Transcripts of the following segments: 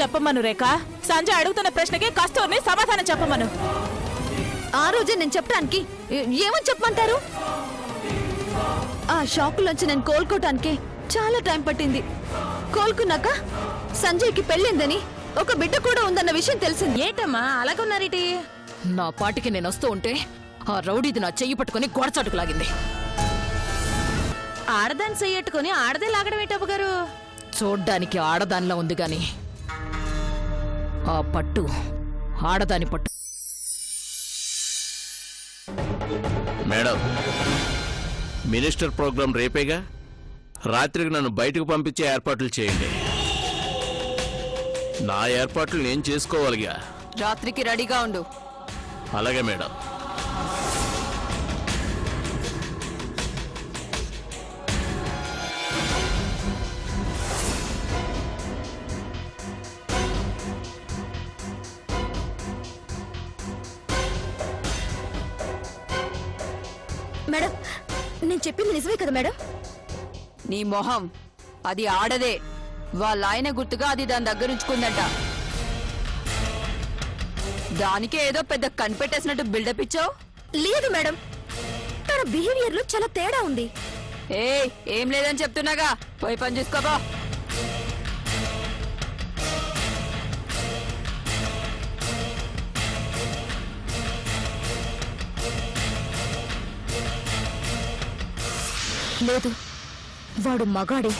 చెప్పమను రేఖ. సంజయ్ అడుగుతున్న ప్రశ్నకి కస్తూర్ని సమాధానం చెప్పమను. ఆ రోజే నేను చెప్పడానికి ఏమని చెప్పమంటారు? ఆ షాకులోంచి నేను కోలుకోటానికి చాలా టైం పట్టింది. కోలుకున్నాక సంజయ్కి పెళ్ళిందని ఒక బిడ్డ కూడా ఉందన్న విషయం తెలిసింది. ఏటమ్మా అలాగున్నారేటి? నా పాటికి నేను వస్తూ ఉంటే ఆ రౌడీది నా చెయ్యి పట్టుకుని గోడచాటుకు లాగింది. ఆడదాన్ని చెయ్యట్టుకుని ఆడదే లాగడం ఏంటబ్బు గారు చూడ్డానికి ఆడదానిలా ఉంది గాని ఆ పట్టు ఆడదాని పట్టు. మేడం మినిస్టర్ ప్రోగ్రాం రేపేగా? రాత్రికి నన్ను బయటకు పంపించే ఏర్పాట్లు చేయండి. నా ఏర్పాట్లు నేను చేసుకోవాలిగా. రాత్రికి రెడీగా ఉండు. అలాగే మేడం. మేడం కదా మేడం? నీ మొహం. అది ఆడదే. వాళ్ళ ఆయన గుర్తుగా అది దాని దగ్గర ఉంచుకుందంట. దానికే ఏదో పెద్ద కనిపెట్టేసినట్టు బిల్డప్ ఇచ్చావు? లేదు మేడం. తన బిహేవియర్లో చాలా తేడా ఉంది. ఏ ఏం లేదని చెప్తున్నాగా? పోయి పని చూసుకోబా లేదు. వాడు మగాడే.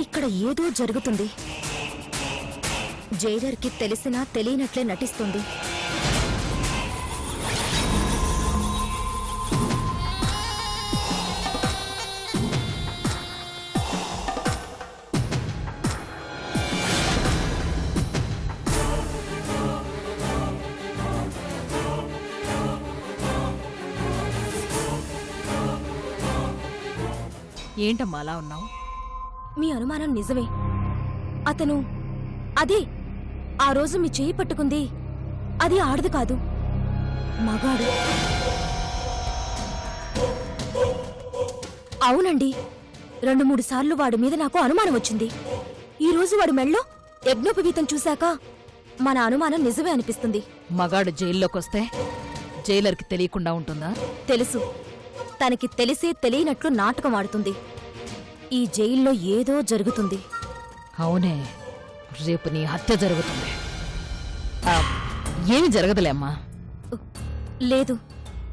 ఇక్కడ ఏదో జరుగుతుంది. జైలర్కి తెలిసినా తెలియనట్లే నటిస్తుంది. ఏంటమ్మా అలా ఉన్నావు? మీ అనుమానం నిజమే. అతను అదే ఆ రోజు మీ చేయి పట్టుకుంది. అది ఆడదు కాదు. మగాడు. అవునండి. రెండు మూడు సార్లు వాడి మీద నాకు అనుమానం వచ్చింది. ఈ రోజు వాడి మెళ్ళో యజ్ఞోపవీతం చూశాక మన అనుమానం నిజమే అనిపిస్తుంది. మగాడు జైల్లోకి వస్తే జైలర్కి తెలియకుండా ఉంటుందా? తెలుసు. తనకి తెలిసే తెలియనట్లు నాటకం ఆడుతుంది. ఈ జైల్లో ఏదో జరుగుతుంది. అవునే రేపు నీ హత్య జరుగుతుంది. ఆ, ఏమి జరగదులే అమ్మా. లేదు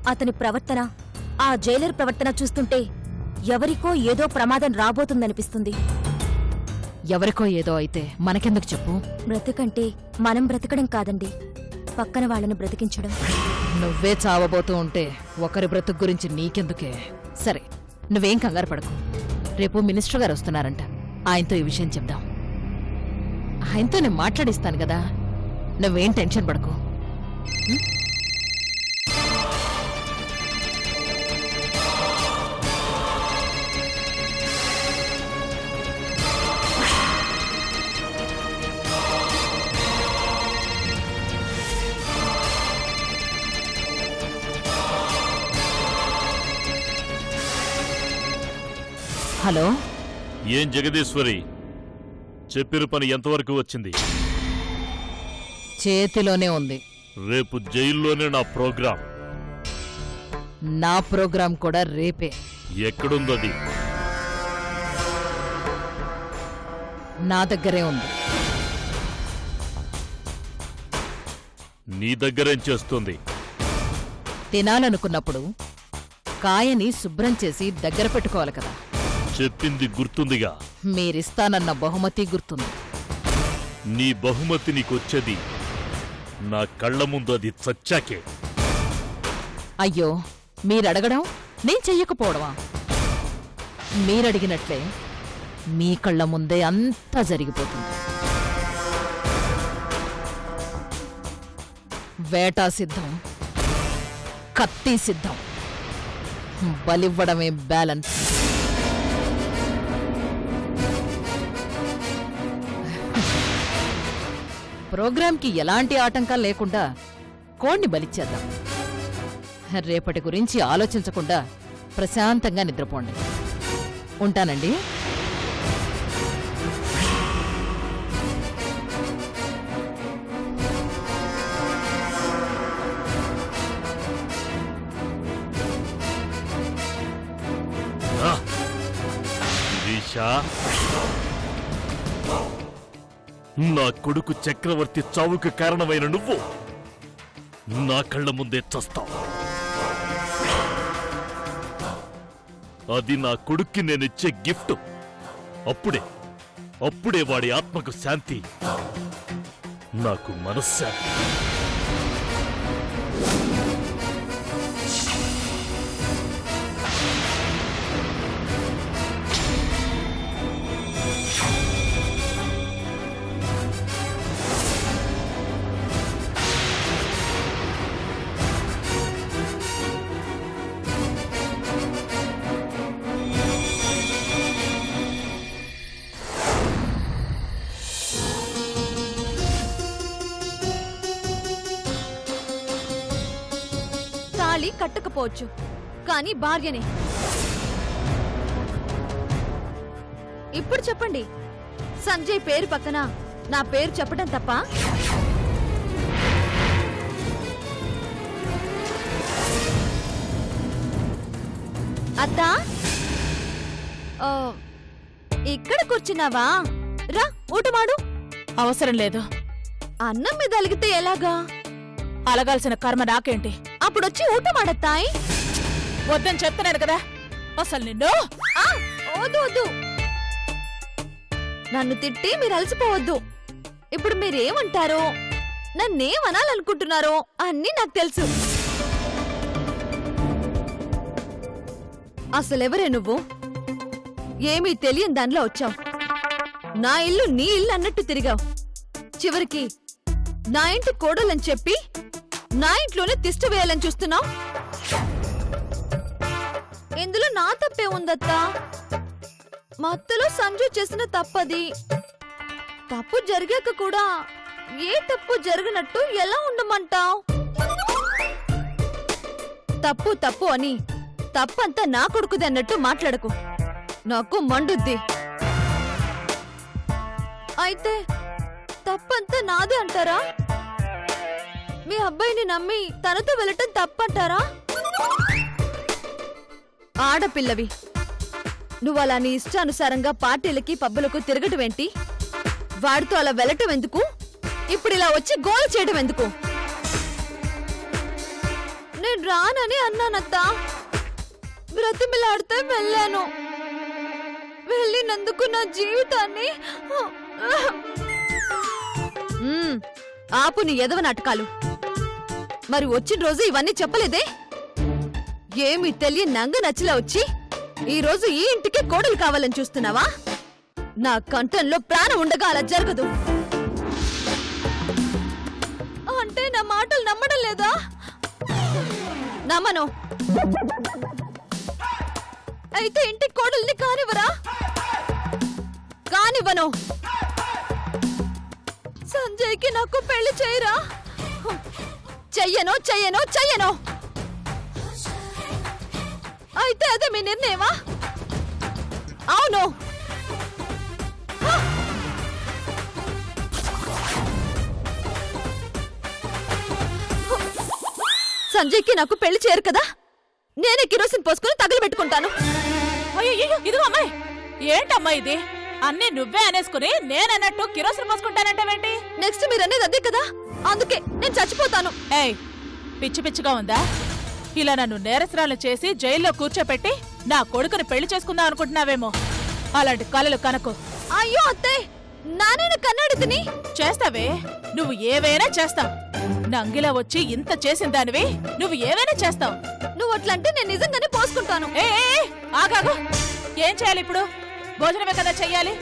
అతని ప్రవర్తన ఆ జైలర్ ప్రవర్తన చూస్తుంటే ఎవరికో ఏదో ప్రమాదం రాబోతుందనిపిస్తుంది. ఎవరికో ఏదో అయితే మనకెందుకు చెప్పు? బ్రతుకంటే మనం బ్రతకడం కాదండి పక్కన వాళ్ళను బ్రతికించడం. నువ్వే చావబోతూ ఉంటే ఒకరి బ్రతుకు గురించి నీకెందుకే? సరే నువ్వేం కంగారు పడకు. రేపు మినిస్టర్ గారు వస్తున్నారంట. ఆయనతో ఈ విషయం చెప్దాం. ఆయనతో నేను మాట్లాడిస్తాను కదా. నువ్వేం టెన్షన్ పడకు. హలో? ఏం జగదీశ్వరి? చెప్పిన పని ఎంతవరకు వచ్చింది? చేతిలోనే ఉంది. రేపు జైల్లోనే నా ప్రోగ్రాం. నా ప్రోగ్రాం కూడా రేపే. ఎక్కడుందది నా దగ్గరే ఉంది. నీ దగ్గరేం చేస్తుంది? తినాలనుకున్నప్పుడు కాయని శుభ్రం చేసి దగ్గర పెట్టుకోవాలి కదా. చెప్పింది గుర్తుందిగా. మీరిస్తానన్న బహుమతి గుర్తుంది. నీ బహుమతి నీకొచ్చేది నా కళ్ళ ముందు అది చచ్చాకే. అయ్యో మీరడగడం నేను చెయ్యకపోవడమా? మీరడిగినట్లే మీ కళ్ళ ముందే అంతా జరిగిపోతుంది. వేటా సిద్ధం కత్తి సిద్ధం బలివ్వడమే బ్యాలెన్స్. ప్రోగ్రాంకి ఎలాంటి ఆటంకం లేకుండా కోడ్ని బలిచ్చేద్దాం. రేపటి గురించి ఆలోచించకుండా ప్రశాంతంగా నిద్రపోండి. ఉంటానండి. నా కొడుకు చక్రవర్తి చావుకు కారణమైన నువ్వు నా కళ్ళ ముందే చస్తావు. అది నా కొడుక్కి నేనిచ్చే గిఫ్ట్. అప్పుడే అప్పుడే వాడి ఆత్మకు శాంతి. నాకు మనశ్శాంతి కట్టకపోవచ్చు కానీ భార్యనే. ఇప్పుడు చెప్పండి. సంజయ్ పేరు పక్కన నా పేరు చెప్పడం తప్ప? అత్తా? ఇక్కడ కూర్చున్నావా? రా ఊటమాడు. అవసరం లేదు. అన్నం మీద అలిగితే ఎలాగా? అలగాల్సిన కర్మ నాకేంటి? అప్పుడొచ్చి ఊటమాడత్తాయి? వద్దని చెప్తున్నాను కదా. అసలు నిన్ను? ఆ, వద్దు వద్దు. నన్ను తిట్టి మీరు అలసిపోవద్దు. ఇప్పుడు మీరేమంటారో? నన్నేమనాలనుకుంటున్నారో అన్నీ నాకు తెలుసు. అసలెవరే నువ్వు? ఏమీ తెలియని దానిలో వచ్చావు. నా ఇల్లు నీ ఇల్లు అన్నట్టు తిరిగావు. చివరికి నా ఇంటి కోడలని చెప్పి నా ఇంట్లోనే తిష్ట వేయాలని చూస్తున్నావు? ఇందులో నా తప్పే ఉందత్తా? మా అత్తలో సంజు చేసిన తప్పది. తప్పు జరిగాక కూడా ఏ తప్పు జరిగినట్టు ఎలా ఉండమంటావ్? తప్పు తప్పు అని తప్పంతా నా కొడుకుది అన్నట్టు మాట్లాడకు. నాకు మండుద్ది. అయితే తప్పంతా నాదే అంటారా? మీ అబ్బాయిని నమ్మి తనతో వెళ్ళటం తప్పంటారా? ఆడపిల్లవి నువ్వు అలా నీ ఇష్టానుసారంగా పార్టీలకి పబ్బులకు తిరగటం ఏంటి? వాడితో అలా వెళ్ళటం ఎందుకు? ఇప్పుడు ఇలా వచ్చి గోల్ చేయడం ఎందుకు? నేను రానని అన్నానత్తా. బ్రతిమిలాడితే వెళ్ళాను. వెళ్ళినందుకు నా జీవితాన్ని ఆపు నీ ఎదవ నాటకాలు. మరి వచ్చిన రోజు ఇవన్నీ చెప్పలేదే? ఏమి తెలియని నంగ నచ్చిలా వచ్చి ఈ రోజు ఈ ఇంటికి కోడలు కావాలని చూస్తున్నావా? నా కంఠంలో ప్రాణం ఉండగా అలా జరగదు. అంటే నా మాటలు నమ్మడం లేదా? నమ్మను. అయితే ఇంటికి కోడల్ని కానివ్వరా? కానివ్వను. సంజయ్కి నాకు పెళ్ళి చేయరా? చెయ్యను చెయ్యను చెయ్యను. అయితే అదే మీ నిర్ణయమా? అవును. సంజయ్కి నాకు పెళ్ళి చేయరు కదా? నేనే కిరోసిన్ పోసుకుని తగలబెట్టుకుంటాను అయ్యో ఇదిగో అమ్మాయి. ఏంటమ్మా ఇది? అన్నీ నువ్వే అనేసుకుని నేనన్నట్టు కిరోసిన్ పోసుకుంటానంటావేంటి? నెక్స్ట్ మీరు అనేది అదే కదా? అందుకే నేను చచ్చిపోతాను. ఏయ్ పిచ్చి పిచ్చిగా ఉందా? ఇలా నన్ను నేరసరాలు చేసి జైల్లో కూర్చోపెట్టి నా కొడుకుని పెళ్ళి చేసుకుందాం అనుకుంటున్నావేమో. అలాంటి కలలు కనకు. అయ్యో అత్తే నానేన కన్నాడు తిని. చేస్తావే? నువ్వు ఏవైనా చేస్తావు. నంగిలా వచ్చి ఇంత చేసిన దానివి నువ్వు ఏవైనా చేస్తావు. నువ్వు అట్లంటే నేను నిజంగానే పోసుకుంటాను. ఏ ఏ, ఏ, ఆగాగు. ఏం చేయాలి ఇప్పుడు? భోజనమే కదా చెయ్యాలి.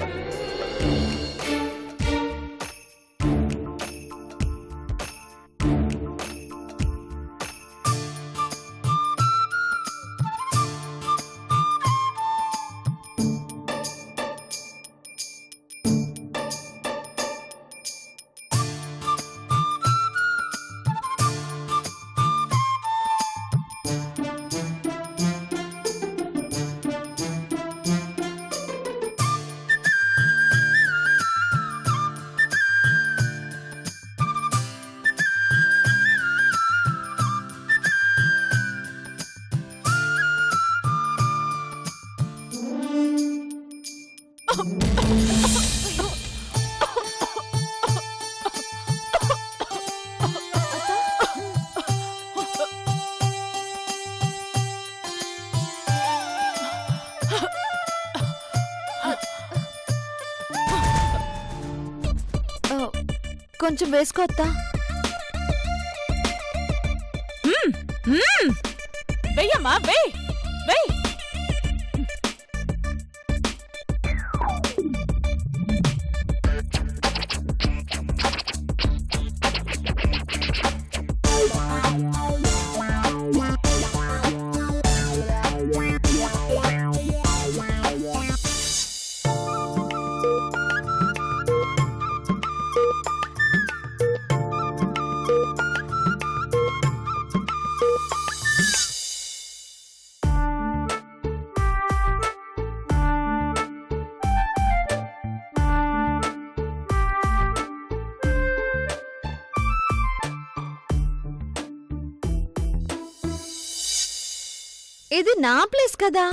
కొంచెం వేసుకోవద్దా వెయ్యమ్మా వెయ్ వెయ్. ఇది నా ప్లేస్ కదా?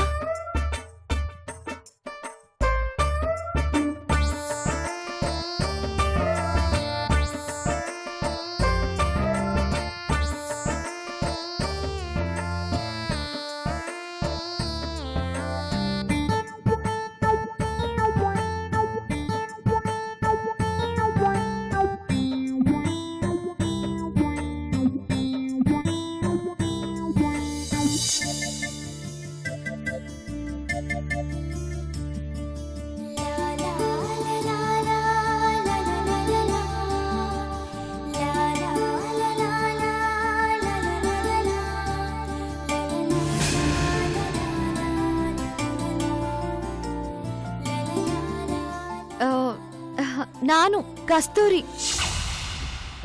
కస్తూరి.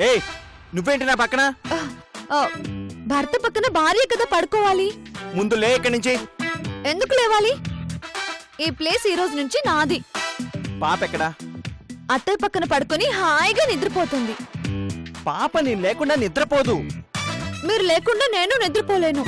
ఏయ్ నువ్వేంటి నా పక్కన? భర్త పక్కన భార్య కదా పడుకోవాలి. ముందు లే ఇక్కడి నుంచి. ఎందుకు లేవాలి? ఈ ప్లేస్ ఈ రోజు నుంచి నాది. పాప ఎక్కడా? అత్తయ్య పక్కన పడుకొని హాయిగా నిద్రపోతుంది. పాప నేను లేకుండా నిద్రపోదు. మీరు లేకుండా నేను నిద్రపోలేను.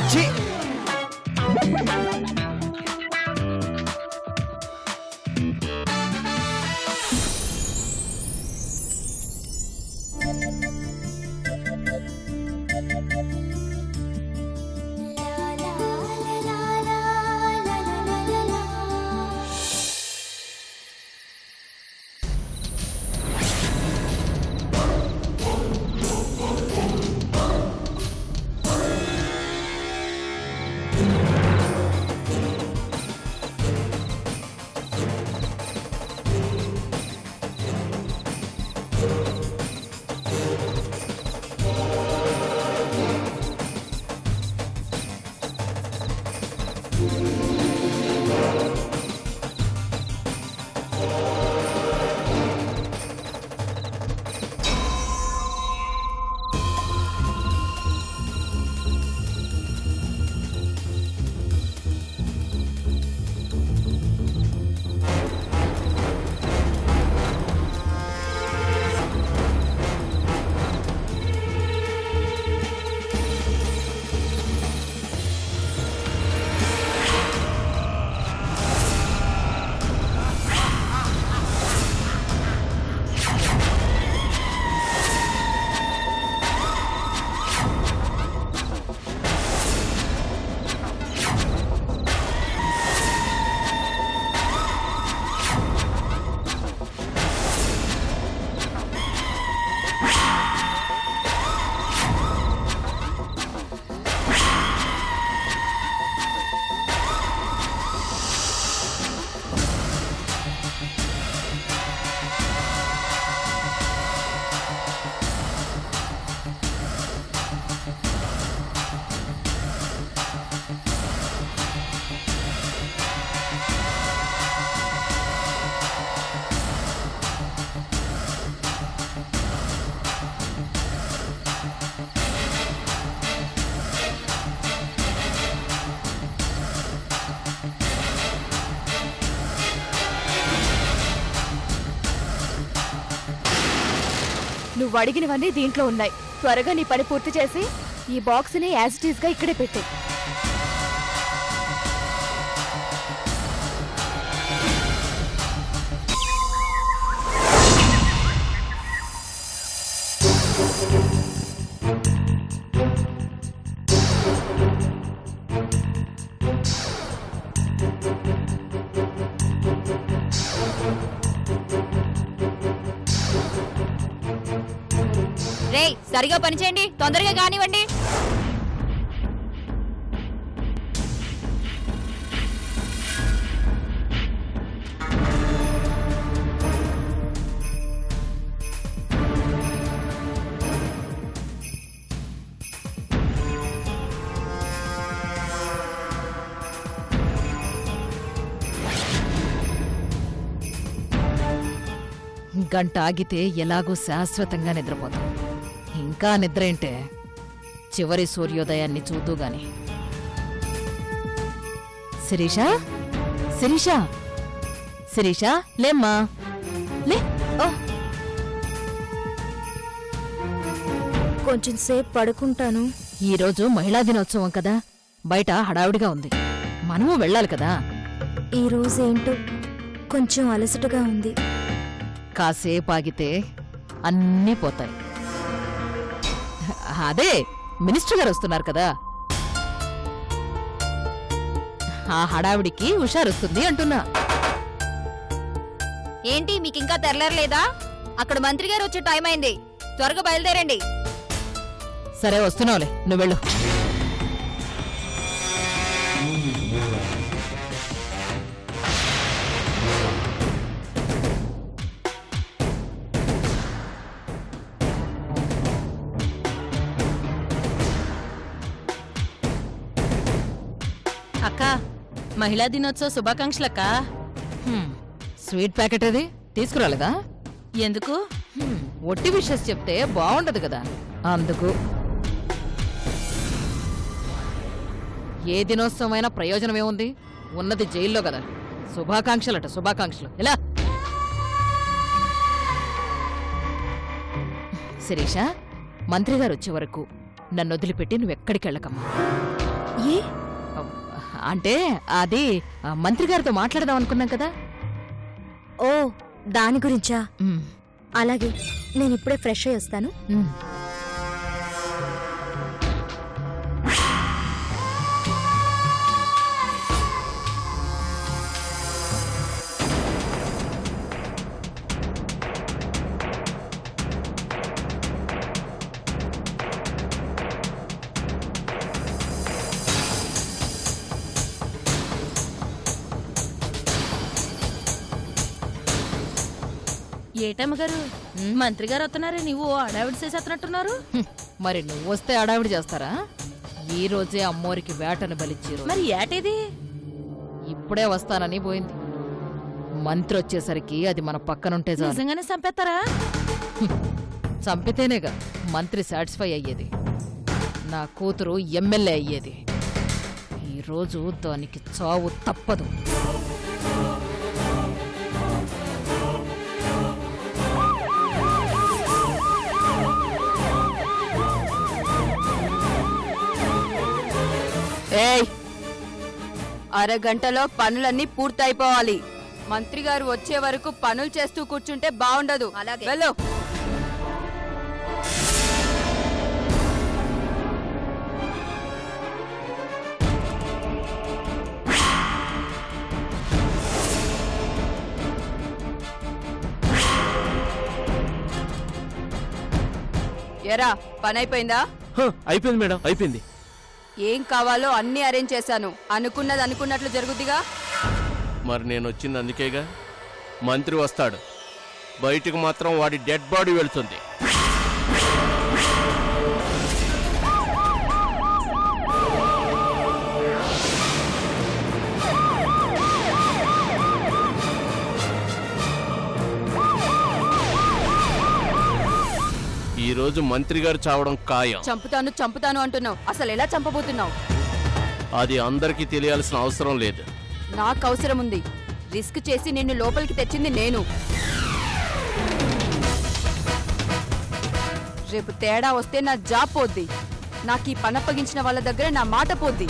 నువ్వు అడిగినవన్నీ దీంట్లో ఉన్నాయి. త్వరగా నీ పని పూర్తి చేసి ఈ బాక్స్ని గా ఇక్కడే పెట్టు. సరిగా పనిచేయండి తొందరగా కానివ్వండి. గంట ఆగితే ఎలాగో శాశ్వతంగా నిద్రపోతాం. ఇంకా నిద్ర ఏంటే? చివరి సూర్యోదయాన్ని చూద్దు గాని. శిరీష? శిరీష? శిరీష లేమ్మా. లే ఓ. కొంచెం సేపు పడుకుంటాను. ఈరోజు మహిళా దినోత్సవం కదా. బయట హడావుడిగా ఉంది. మనము వెళ్ళాలి కదా. ఈ రోజు ఏంటో కొంచెం అలసటగా ఉంది. కాసేపు ఆగితే అన్నీ పోతాయి. అదే మినిస్టర్ గారు వస్తున్నారు కదా. ఆ హడావిడికి హుషారొస్తుంది అంటున్నా. ఏంటి మీకు ఇంకా తెరలేరలేదా? అక్కడ మంత్రి గారు వచ్చే టైం అయింది. త్వరగా బయలుదేరండి. సరే వస్తున్నావులే నువ్వు వెళ్ళు అక్క మహిళా దినోత్సవ శుభాకాంక్షలక్క. హ్మ్, స్వీట్ ప్యాకెట్ అది? తీసుకురాలేదా? ఎందుకు? హ్మ్, ఒట్టి విషయస్ చెప్తే బాగుండదు కదా. అందుకు. ఏ దినోత్సవమైనా ప్రయోజనం ఏముంది? ఉన్నది జైల్లో కదా. శుభాకాంక్షలట శుభాకాంక్షలు. ఎలా? శిరీష మంత్రి గారు వచ్చే వరకు నన్ను వదిలిపెట్టి నువ్వెక్కడికి వెళ్ళకమ్మా ఏ? అంటే అది మంత్రి గారితో మాట్లాడదాం అనుకున్నాం కదా? ఓ దాని గురించా? అలాగే నేను ఇప్పుడే ఫ్రెష్ అయ్యి వస్తాను. ఏటమ్మ గారు? మంత్రి గారు వస్తున్నారే నువ్వు అడావిడి చేసేస్తున్నట్టున్నారు మరి నువ్వు వస్తే అడావిడి చేస్తారా? ఈ రోజే అమ్మోరికి వేటను బలిచ్చారు మరి ఏటేది? ఇప్పుడే వస్తానని పోయింది. మంత్రి వచ్చేసరికి అది మన పక్కనుంటే చాలు. నిజంగానే చంపేస్తారా? చంపితేనేగా మంత్రి సాటిస్ఫై అయ్యేది. నా కూతురు ఎమ్మెల్యే అయ్యేది. ఈరోజు దానికి చావు తప్పదు. ఏయ్! అరగంటలో పనులన్నీ పూర్తయిపోవాలి. మంత్రి గారు వచ్చే వరకు పనులు చేస్తూ కూర్చుంటే బాగుండదు అలాగే. వెళ్ళు. ఎరా పని అయిపోయిందా హ, అయిపోయింది మేడం అయిపోయింది. ఏం కావాలో అన్ని అరేంజ్ చేశాను. అనుకున్నది అనుకున్నట్లు జరుగుద్దిగా? మరి నేను వచ్చింది అందుకేగా? మంత్రి వస్తాడు. బయటకు మాత్రం వాడి డెడ్ బాడీ వెళ్తుంది. ఈరోజు మంత్రి గారు చావడం ఖాయం. చంపుతాను చంపుతాను అంటున్నావు. అసలు ఎలా చంపబోతున్నావు? అది అందరికీ తెలియాల్సిన అవసరం లేదు. నాకు అవసరం ఉంది. రిస్క్ చేసి నిన్ను లోపలికి తెచ్చింది నేను. రేపు తేడా వస్తే నా జాబ్ పోద్ది. నాకు ఈ పనప్పగించిన వాళ్ళ దగ్గర నా మాట పోద్ది.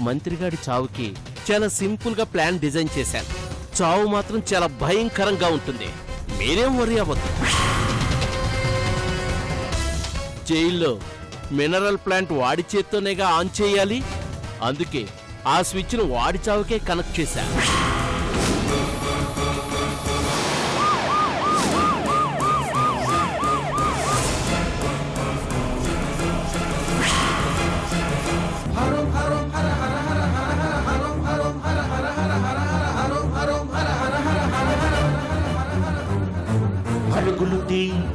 మంత్రిగాడి చావుకి చాలా సింపుల్గా ప్లాన్ డిజైన్ చేశాను. చావు మాత్రం చాలా భయంకరంగా ఉంటుంది. మీరేం వరి అవ్వద్దు. జైల్లో మినరల్ ప్లాంట్ వాడి చేత్తోనేగా ఆన్ చేయాలి. అందుకే ఆ స్విచ్ను వాడి చావుకే కనెక్ట్ చేశాను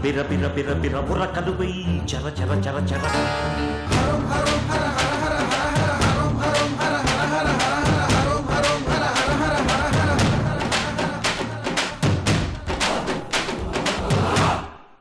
బిర బిర బిర బిర బుర్ర కలువై చర చర చర చర.